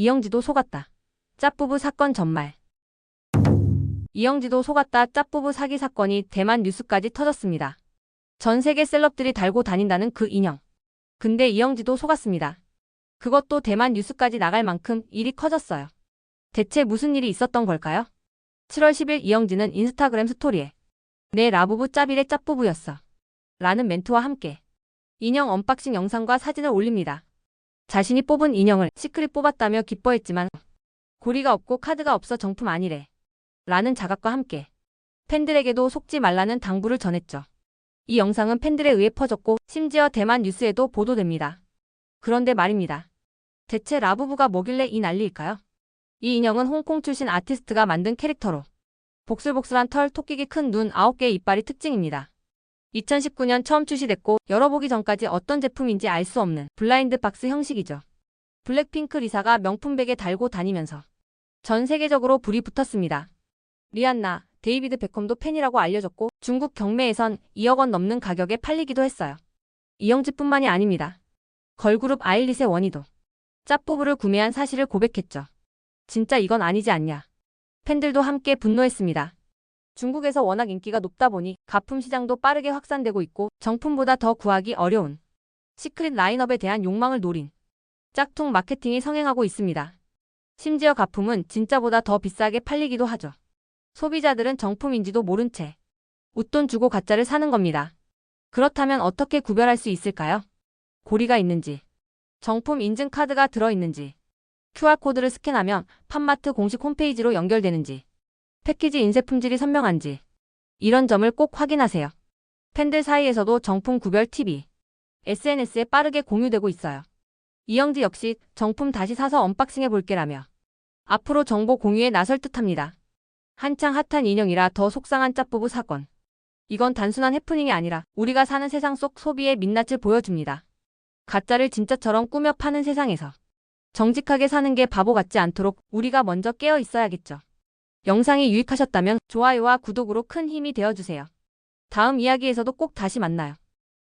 이영지도 속았다. 짭부부 사건 전말. 이영지도 속았다 짭부부 사기 사건이 대만 뉴스까지 터졌습니다. 전 세계 셀럽들이 달고 다닌다는 그 인형. 근데 이영지도 속았습니다. 그것도 대만 뉴스까지 나갈 만큼 일이 커졌어요. 대체 무슨 일이 있었던 걸까요? 7월 10일 이영지는 인스타그램 스토리에 내 라부부 짭이래 짭부부였어. 라는 멘트와 함께 인형 언박싱 영상과 사진을 올립니다. 자신이 뽑은 인형을 시크릿 뽑았다며 기뻐했지만 고리가 없고 카드가 없어 정품 아니래. 라는 자각과 함께 팬들에게도 속지 말라는 당부를 전했죠. 이 영상은 팬들에 의해 퍼졌고 심지어 대만 뉴스에도 보도됩니다. 그런데 말입니다. 대체 라부부가 뭐길래 이 난리일까요? 이 인형은 홍콩 출신 아티스트가 만든 캐릭터로 복슬복슬한 털, 토끼기 큰 눈, 9개의 이빨이 특징입니다. 2019년 처음 출시됐고 열어보기 전까지 어떤 제품인지 알 수 없는 블라인드 박스 형식이죠. 블랙핑크 리사가 명품백에 달고 다니면서 전 세계적으로 불이 붙었습니다. 리안나, 데이비드 베컴도 팬이라고 알려졌고 중국 경매에선 2억 원 넘는 가격에 팔리기도 했어요. 이영지뿐만이 아닙니다. 걸그룹 아일릿의 원희도 짭부부를 구매한 사실을 고백했죠. 진짜 이건 아니지 않냐. 팬들도 함께 분노했습니다. 중국에서 워낙 인기가 높다 보니 가품 시장도 빠르게 확산되고 있고 정품보다 더 구하기 어려운 시크릿 라인업에 대한 욕망을 노린 짝퉁 마케팅이 성행하고 있습니다. 심지어 가품은 진짜보다 더 비싸게 팔리기도 하죠. 소비자들은 정품인지도 모른 채 웃돈 주고 가짜를 사는 겁니다. 그렇다면 어떻게 구별할 수 있을까요? 고리가 있는지, 정품 인증 카드가 들어있는지, QR코드를 스캔하면 팜마트 공식 홈페이지로 연결되는지, 패키지 인쇄 품질이 선명한지, 이런 점을 꼭 확인하세요. 팬들 사이에서도 정품 구별 팁이 SNS에 빠르게 공유되고 있어요. 이영지 역시 정품 다시 사서 언박싱해 볼게라며 앞으로 정보 공유에 나설 듯합니다. 한창 핫한 인형이라 더 속상한 짭부부 사건. 이건 단순한 해프닝이 아니라 우리가 사는 세상 속 소비의 민낯을 보여줍니다. 가짜를 진짜처럼 꾸며 파는 세상에서 정직하게 사는 게 바보 같지 않도록 우리가 먼저 깨어 있어야겠죠. 영상이 유익하셨다면 좋아요와 구독으로 큰 힘이 되어주세요. 다음 이야기에서도 꼭 다시 만나요.